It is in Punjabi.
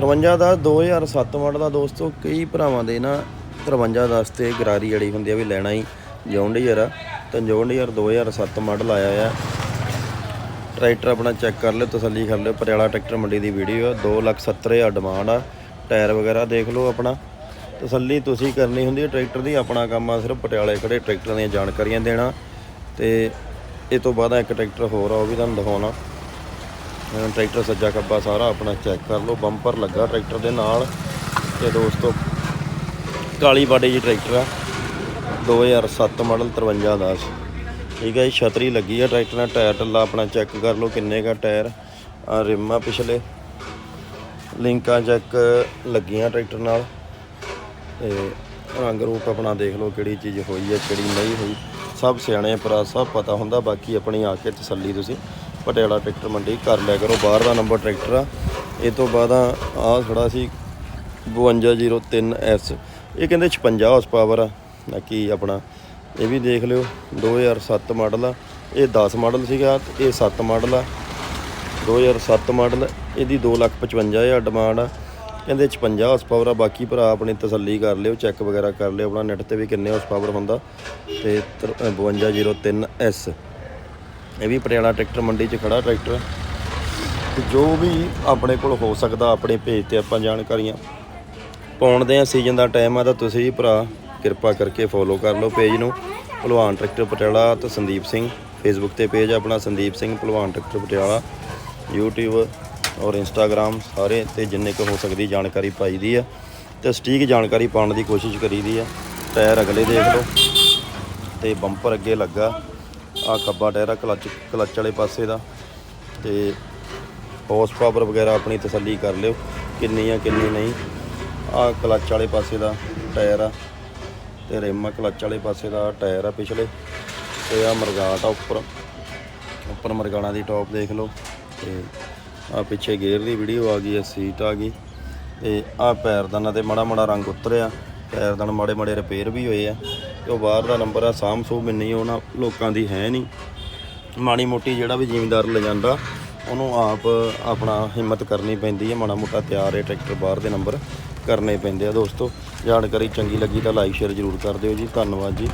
53 ਦਾ 2007 ਮਾਡਲ ਦਾ ਦੋਸਤੋ, ਕਈ ਭਰਾਵਾਂ ਦੇ ਨਾ 53 10 ਤੇ ਗਰਾਰੀ ਅੜੀ ਹੁੰਦੀ ਆ ਵੀ ਲੈਣਾ ਹੀ, ਜੌਂਡੀਅਰ ਆ। ਤਾਂ ਜੌਂਡੀਅਰ 2007 ਮਾਡਲ ਆਇਆ ਆ। ਟਰੈਕਟਰ ਆਪਣਾ ਚੈੱਕ ਕਰ ਲਿਓ, ਤਸੱਲੀ ਕਰ ਲਿਓ, ਪਟਿਆਲਾ ਟਰੈਕਟਰ ਮੰਡੀ ਦੀ ਵੀਡੀਓ ਆ। 270000 ਡਿਮਾਂਡ ਆ। ਟਾਇਰ ਵਗੈਰਾ ਦੇਖ ਲਓ ਆਪਣਾ। ਤਸੱਲੀ ਤੁਸੀਂ ਕਰਨੀ ਹੁੰਦੀ ਹੈ ਟਰੈਕਟਰ ਦੀ ਆਪਣਾ ਕੰਮ ਆ, ਸਿਰਫ ਪਟਿਆਲੇ ਖੜੇ ਟਰੈਕਟਰਾਂ ਦੀਆਂ ਜਾਣਕਾਰੀਆਂ ਦੇਣਾ। ਤੇ ਇਹ ਤੋਂ ਬਾਅਦ ਇੱਕ ਟਰੈਕਟਰ ਹੋਰ ਆ, ਉਹ ਵੀ ਤੁਹਾਨੂੰ ਦਿਖਾਉਣਾ। ਟਰੈਕਟਰ ਸੱਜਾ ਖੱਬਾ ਸਾਰਾ ਆਪਣਾ ਚੈੱਕ ਕਰ ਲਓ, ਬੰਪਰ ਲੱਗਾ ਟਰੈਕਟਰ ਦੇ ਨਾਲ। ਤੇ ਦੋਸਤੋ, ਕਾਲੀ ਬਾਡੀ ਜੀ ਟਰੈਕਟਰ ਆ। 2007 ਮਾਡਲ 53 ਦਾ ਠੀਕ ਹੈ ਜੀ, ਛਤਰੀ ਲੱਗੀ ਆ ਟਰੈਕਟਰ ਨਾਲ, ਟਾਇਰ ਟੱਲਾ ਆਪਣਾ ਚੈੱਕ ਕਰ ਲਓ ਕਿੰਨੇ ਕਾ ਟਾਇਰ। ਆ ਰਿਮ ਆ ਪਿਛਲੇ। ਲਿੰਕਾਂ ਚੈੱਕ ਲੱਗੀਆਂ ਟਰੈਕਟਰ ਨਾਲ। ਤੇ ਰੰਗ ਰੂਪ ਆਪਣਾ ਦੇਖ ਲਓ ਕਿਹੜੀ ਚੀਜ਼ ਹੋਈ ਹੈ ਕਿਹੜੀ ਨਹੀਂ ਹੋਈ। ਸਭ ਸਿਆਣੇ ਭਰਾ, ਸਭ ਪਤਾ ਹੁੰਦਾ, ਬਾਕੀ ਆਪਣੀ ਆ ਕੇ ਤਸੱਲੀ ਤੁਸੀਂ। ਪਟਿਆਲਾ ਟਰੈਕਟਰ ਮੰਡੀ ਕਰ ਲਿਆ ਕਰੋ ਬਾਹਰ ਦਾ ਨੰਬਰ ਟਰੈਕਟਰ ਆ। ਇਹ ਤੋਂ ਬਾਅਦ ਆ, ਆਹ ਖੜਾ ਸੀ 5203S ਇਹ ਕਹਿੰਦੇ 56 ਹਾਰਸ ਪਾਵਰ ਆ ਬਾਕੀ ਆਪਣਾ, ਇਹ ਵੀ ਦੇਖ ਲਿਓ 2007 ਮਾਡਲ ਆ। ਇਹ 10 ਮਾਡਲ ਸੀਗਾ, ਤੇ ਇਹ 7 ਮਾਡਲ ਆ। 2007 ਮਾਡਲ ਇਹਦੀ 255000 ਡਿਮਾਂਡ ਆ। ਕਹਿੰਦੇ 56 ਹਾਰਸ ਪਾਵਰ ਆ, ਬਾਕੀ ਭਰਾ ਆਪਣੀ ਤਸੱਲੀ ਕਰ ਲਿਓ ਚੈੱਕ ਵਗੈਰਾ ਕਰ ਲਿਓ, ਆਪਣਾ ਨੈਟ ਤੇ ਵੀ ਕਿੰਨੇ ਹਾਰਸ ਪਾਵਰ ਹੁੰਦਾ। ਤੇ 5203S ਇਹ ਵੀ ਪਟਿਆਲਾ ਟਰੈਕਟਰ ਮੰਡੀ 'ਚ ਖੜਾ ਟਰੈਕਟਰ। ਤੇ ਜੋ ਵੀ ਆਪਣੇ ਕੋਲ ਹੋ ਸਕਦਾ ਆਪਣੇ ਪੇਜ ਤੇ ਆਪਾਂ ਜਾਣਕਾਰੀਆਂ ਪਾਉਣਦੇ ਆ ਸੀਜ਼ਨ ਦਾ ਟਾਈਮ ਆ ਤਾਂ ਤੁਸੀਂ ਵੀ ਭਰਾ ਕਿਰਪਾ ਕਰਕੇ ਫੋਲੋ ਕਰ ਲਓ ਪੇਜ ਨੂੰ। ਭਲਵਾਨ ਟਰੈਕਟਰ ਪਟਿਆਲਾ ਤੇ ਸੰਦੀਪ ਸਿੰਘ। ਫੇਸਬੁੱਕ ਤੇ ਪੇਜ ਆਪਣਾ ਸੰਦੀਪ ਸਿੰਘ ਭਲਵਾਨ ਟਰੈਕਟਰ ਪਟਿਆਲਾ। YouTube ਔਰ Instagram ਸਾਰੇ ਤੇ ਜਿੰਨੇ ਕੁ ਹੋ ਸਕਦੀ ਜਾਣਕਾਰੀ ਪਾਈ ਦੀ ਆ। ਤੇ ਸਟੀਕ ਜਾਣਕਾਰੀ ਪਾਉਣ ਦੀ ਕੋਸ਼ਿਸ਼ ਕਰੀ ਦੀ ਆ। ਟਾਇਰ ਅਗਲੇ ਦੇਖ ਲਓ। ਤੇ ਬੰਪਰ ਅੱਗੇ ਲੱਗਾ। ਆ ਖੱਬਾ ਟਾਇਰ ਆ ਕਲਚ ਕਲਚ ਵਾਲੇ ਪਾਸੇ ਦਾ ਤੇ ਹਾਰਸ ਪਾਵਰ ਵਗੈਰਾ ਆਪਣੀ ਤਸੱਲੀ ਕਰ ਲਿਓ, ਕਿੰਨੀ ਆ, ਕਿੰਨੀ ਨਹੀਂ। ਆ ਕਲਚ ਵਾਲੇ ਪਾਸੇ ਦਾ ਟਾਇਰ ਆ ਤੇ ਰਿਮ ਕਲਚ ਵਾਲੇ ਪਾਸੇ ਦਾ ਟਾਇਰ ਆ ਪਿਛਲੇ ਤੇ ਆ ਮਰਗਾਟ ਆ ਉੱਪਰ। ਉੱਪਰ ਮਰਗਾਣਾ ਦੀ ਟੌਪ ਦੇਖ ਲਓ ਤੇ ਆ ਪਿੱਛੇ ਗੇਅਰ ਦੀ ਵੀਡੀਓ ਆ ਗਈ ਆ ਸੀਟ ਆ ਗਈ ਤੇ ਆ ਪੈਰਦਾਨਾ ਤੇ ਮਾੜਾ ਮਾੜਾ ਰੰਗ ਉਤਰਿਆ ਪੈਰਦਾਨ ਮਾੜੇ ਮਾੜੇ ਰਿਪੇਅਰ ਵੀ ਹੋਏ ਆ। ਤੇ ਉਹ ਬਾਹਰ ਦਾ ਨੰਬਰ ਆ ਸਾਮ ਸੂ ਨਹੀਂ ਉਹਨਾਂ ਲੋਕਾਂ ਦੀ ਹੈ ਨਹੀਂ। ਮਾੜੀ ਮੋਟੀ ਜਿਹੜਾ ਵੀ ਜ਼ਿਮੀਂਦਾਰ ਲੈ ਜਾਂਦਾ, ਉਹਨੂੰ ਆਪ ਆਪਣਾ ਹਿੰਮਤ ਕਰਨੀ ਪੈਂਦੀ ਹੈ, ਮਾੜਾ ਮੋਟਾ ਤਿਆਰ ਹੈ, ਟਰੈਕਟਰ ਬਾਹਰ ਦੇ ਨੰਬਰ ਕਰਨੇ ਪੈਂਦੇ ਆ ਦੋਸਤੋ। ਜਾਣਕਾਰੀ ਚੰਗੀ ਲੱਗੀ ਤਾਂ ਲਾਈਕ ਸ਼ੇਅਰ ਜ਼ਰੂਰ ਕਰ ਦਿਓ ਜੀ। ਧੰਨਵਾਦ ਜੀ।